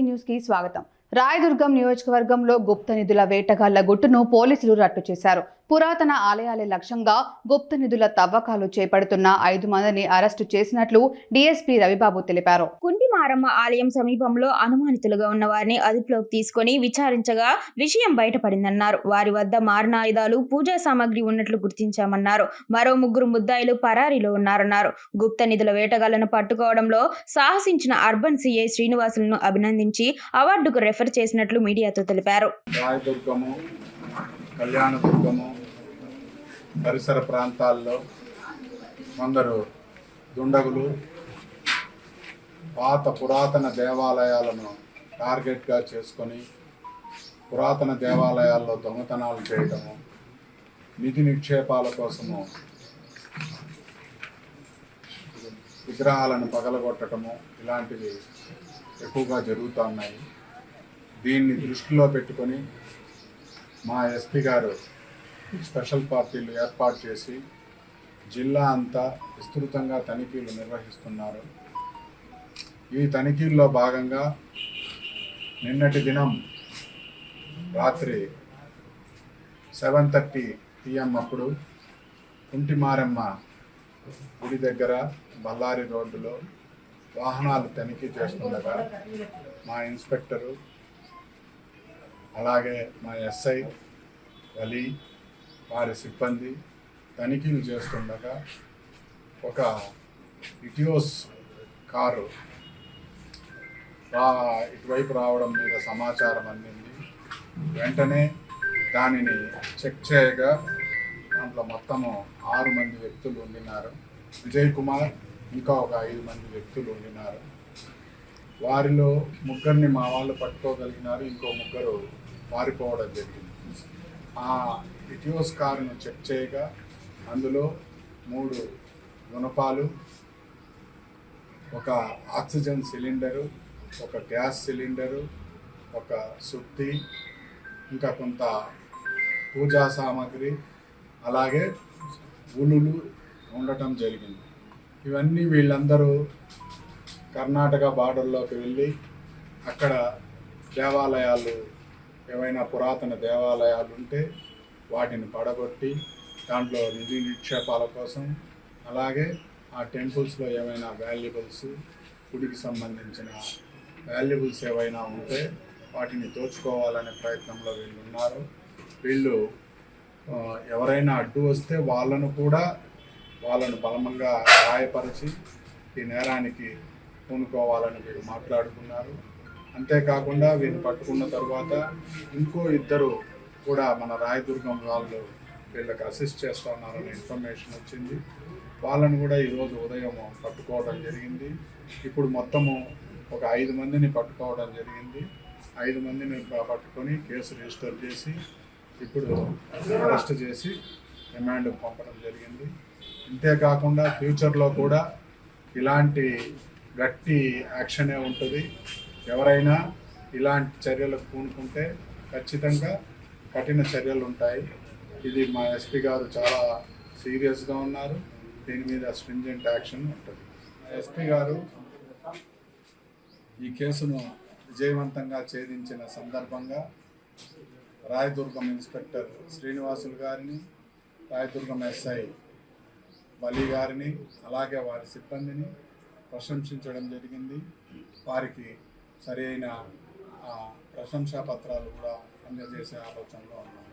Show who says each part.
Speaker 1: TV న్యూస్కి స్వాగతం. రాయదుర్గం నియోజకవర్గంలో గుప్త నిధుల వేటగాళ్ళ గుట్టును పోలీసులు రట్టు చేశారు. పురాతన ఆలయాలే లక్ష్యంగా గుప్త నిధుల తవ్వకాలు చేపడుతున్న ఐదు మందిని అరెస్టు చేసినట్లు డీఎస్పీ రవిబాబు తెలిపారు.
Speaker 2: మారమ్మ ఆలయం సమీపంలో అనుమానితులుగా ఉన్న వారిని అదుపులోకి తీసుకొని విచారించగా విషయం బయటపడిందన్నారు. వారి వద్ద మారణాయుధాలు పూజా సామాగ్రి ఉన్నట్లు గుర్తించామన్నారు. మరో ముగ్గురు ముద్దాయిలు పరారీలో ఉన్నారన్నారు. గుప్త నిధుల వేటగాళ్ళను పట్టుకోవడంలో సాహసించిన అర్బన్ సిఐ శ్రీనివాసులను అభినందించి అవార్డుకు రెఫర్ చేసినట్లు మీడియాతో తెలిపారు.
Speaker 3: పరిసర ప్రాంతాల్లో కొందరు దుండగులు పాత పురాతన దేవాలయాలను టార్గెట్గా చేసుకొని పురాతన దేవాలయాల్లో దొంగతనాలు చేయడము నిధి నిక్షేపాల కోసము విగ్రహాలను పగలగొట్టడము ఇలాంటివి ఎక్కువగా జరుగుతున్నాయి దీన్ని దృష్టిలో పెట్టుకొని మా ఎస్పీ గారు స్పెషల్ పార్టీలు ఏర్పాటు చేసి జిల్లా అంతా విస్తృతంగా తనిఖీలు నిర్వహిస్తున్నారు. ఈ తనిఖీల్లో భాగంగా నిన్నటి దినం రాత్రి సెవెన్ థర్టీ పిఎం అప్పుడు కుంటిమారమ్మ గుడి దగ్గర బళ్ళారి రోడ్డులో వాహనాలు తనిఖీ చేస్తుండగా మా ఇన్స్పెక్టరు అలాగే మా ఎస్ఐ వలి వారి సిబ్బంది తనిఖీలు చేస్తుండగా ఒక ఇటియోస్ కారు ఇటువైపు రావడం మీద సమాచారం అందింది. వెంటనే దానిని చెక్ చేయగా దాంట్లో మొత్తము ఆరు మంది వ్యక్తులు ఉండినారు. విజయ్ కుమార్ ఇంకా ఒక ఐదు మంది వ్యక్తులు ఉండినారు. వారిలో ముగ్గురిని మా వాళ్ళు పట్టుకోగలిగినారు ఇంకో ముగ్గురు పారిపోవడం జరిగింది. ఆ ఇటియోస్ కారును చెక్ చేయగా అందులో మూడు గుణపాలు ఒక ఆక్సిజన్ సిలిండరు ఒక గ్యాస్ సిలిండరు ఒక సుత్తి ఇంకా కొంత పూజా సామాగ్రి అలాగే ఉలులు ఉండటం జరిగింది. ఇవన్నీ వీళ్ళందరూ కర్ణాటక బార్డర్లోకి వెళ్ళి అక్కడ దేవాలయాలు ఏవైనా పురాతన దేవాలయాలు ఉంటే వాటిని పడగొట్టి దాంట్లో నిధి నిక్షేపాల కోసం అలాగే ఆ టెంపుల్స్లో ఏమైనా వాల్యుబుల్స్ గుడికి సంబంధించిన వాల్యుబుల్స్ ఏవైనా ఉంటే వాటిని దోచుకోవాలనే ప్రయత్నంలో వీళ్ళు ఉన్నారు. వీళ్ళు ఎవరైనా అడ్డు వస్తే వాళ్ళను కూడా వాళ్ళను బలమంగా గాయపరిచి ఈ నేరానికి పూనుకోవాలని వీళ్ళు మాట్లాడుకున్నారు. అంతేకాకుండా వీళ్ళు పట్టుకున్న తర్వాత ఇంకో ఇద్దరు కూడా మన రాయదుర్గం వాళ్ళు వీళ్ళకి అసిస్ట్ చేస్తున్నారనే ఇన్ఫర్మేషన్ వచ్చింది. వాళ్ళను కూడా ఈరోజు ఉదయం పట్టుకోవడం జరిగింది. ఇప్పుడు మొత్తము ఒక ఐదు మందిని పట్టుకోవడం జరిగింది. ఐదు మందిని పట్టుకొని కేసు రిజిస్టర్ చేసి ఇప్పుడు అరెస్ట్ చేసి రిమాండ్ పంపడం జరిగింది. అంతేకాకుండా ఫ్యూచర్లో కూడా ఇలాంటి గట్టి యాక్షనే ఉంటుంది. ఎవరైనా ఇలాంటి చర్యలకు పూనుకుంటే ఖచ్చితంగా కఠిన చర్యలు ఉంటాయి. ఇది మా ఎస్పీ గారు చాలా సీరియస్గా ఉన్నారు. దీని మీద స్ట్రింజెంట్ యాక్షన్ ఉంటుంది. ఎస్పీ గారు ఈ కేసును విజయవంతంగా ఛేదించిన సందర్భంగా రాయదుర్గం ఇన్స్పెక్టర్ శ్రీనివాసులు గారిని రాయదుర్గం ఎస్ఐ బలి గారిని అలాగే వారి సిబ్బందిని ప్రశంసించడం జరిగింది. వారికి సరైన ఆ, ప్రశంసా పత్రాలు కూడా అందజేసే ఆలోచనలో ఉన్నాం.